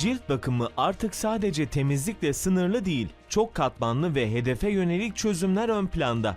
Cilt bakımı artık sadece temizlikle sınırlı değil, çok katmanlı ve hedefe yönelik çözümler ön planda.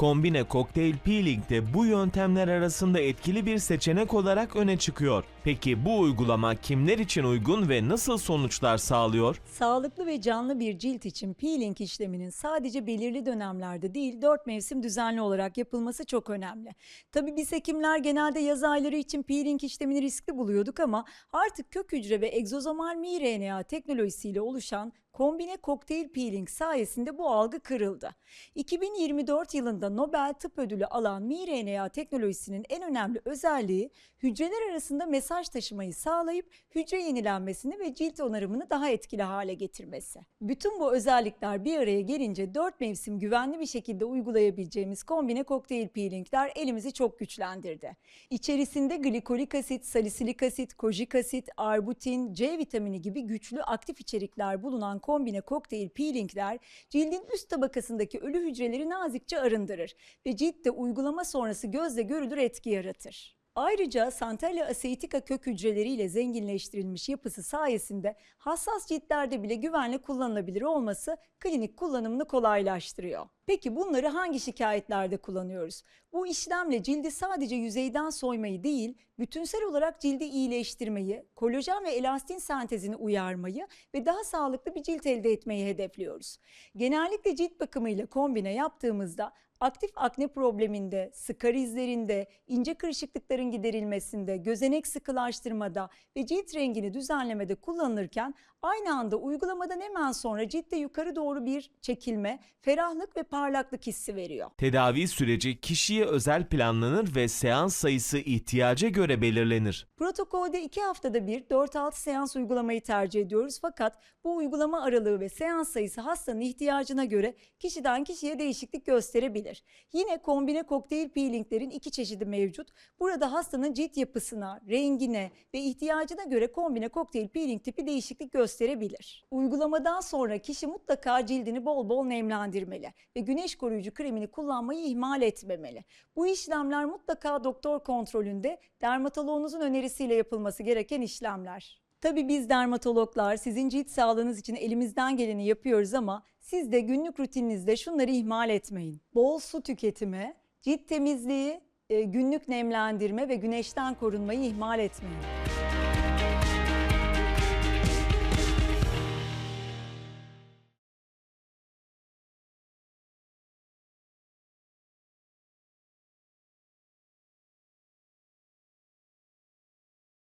Kombine Cocktail Peeling de bu yöntemler arasında etkili bir seçenek olarak öne çıkıyor. Peki bu uygulama kimler için uygun ve nasıl sonuçlar sağlıyor? Sağlıklı ve canlı bir cilt için peeling işleminin sadece belirli dönemlerde değil 4 mevsim düzenli olarak yapılması çok önemli. Tabii biz hekimler genelde yaz ayları için peeling işlemini riskli buluyorduk ama artık kök hücre ve egzozomal miRNA teknolojisiyle oluşan kombine kokteyl peeling sayesinde bu algı kırıldı. 2024 yılında Nobel Tıp Ödülü alan miRNA teknolojisinin en önemli özelliği hücreler arasında mesaj taşımayı sağlayıp hücre yenilenmesini ve cilt onarımını daha etkili hale getirmesi. Bütün bu özellikler bir araya gelince 4 mevsim güvenli bir şekilde uygulayabileceğimiz kombine kokteyl peelingler elimizi çok güçlendirdi. İçerisinde glikolik asit, salisilik asit, kojik asit, arbutin, C vitamini gibi güçlü aktif içerikler bulunan kombine kokteyl peelingler cildin üst tabakasındaki ölü hücreleri nazikçe arındırır ve ciltte uygulama sonrası gözle görülür etki yaratır. Ayrıca Santalya aseitika kök hücreleriyle zenginleştirilmiş yapısı sayesinde hassas ciltlerde bile güvenle kullanılabilir olması klinik kullanımını kolaylaştırıyor. Peki bunları hangi şikayetlerde kullanıyoruz? Bu işlemle cildi sadece yüzeyden soymayı değil, bütünsel olarak cildi iyileştirmeyi, kolajen ve elastin sentezini uyarmayı ve daha sağlıklı bir cilt elde etmeyi hedefliyoruz. Genellikle cilt bakımıyla kombine yaptığımızda aktif akne probleminde, skar izlerinde, ince kırışıklıkların giderilmesinde, gözenek sıkılaştırmada ve cilt rengini düzenlemede kullanılırken aynı anda uygulamadan hemen sonra ciltte yukarı doğru bir çekilme, ferahlık ve parlaklık hissi veriyor. Tedavi süreci kişiye özel planlanır ve seans sayısı ihtiyaca göre belirlenir. Protokolde 2 haftada bir 4-6 seans uygulamayı tercih ediyoruz fakat bu uygulama aralığı ve seans sayısı hastanın ihtiyacına göre kişiden kişiye değişiklik gösterebilir. Yine kombine kokteyl peelinglerin iki çeşidi mevcut. Burada hastanın cilt yapısına, rengine ve ihtiyacına göre kombine kokteyl peeling tipi değişiklik gösterebilir. Uygulamadan sonra kişi mutlaka cildini bol bol nemlendirmeli ve güneş koruyucu kremini kullanmayı ihmal etmemeli. Bu işlemler mutlaka doktor kontrolünde dermatoloğunuzun önerisiyle yapılması gereken işlemler. Tabii biz dermatologlar sizin cilt sağlığınız için elimizden geleni yapıyoruz ama siz de günlük rutininizde şunları ihmal etmeyin. Bol su tüketimi, cilt temizliği, e, günlük nemlendirme ve güneşten korunmayı ihmal etmeyin.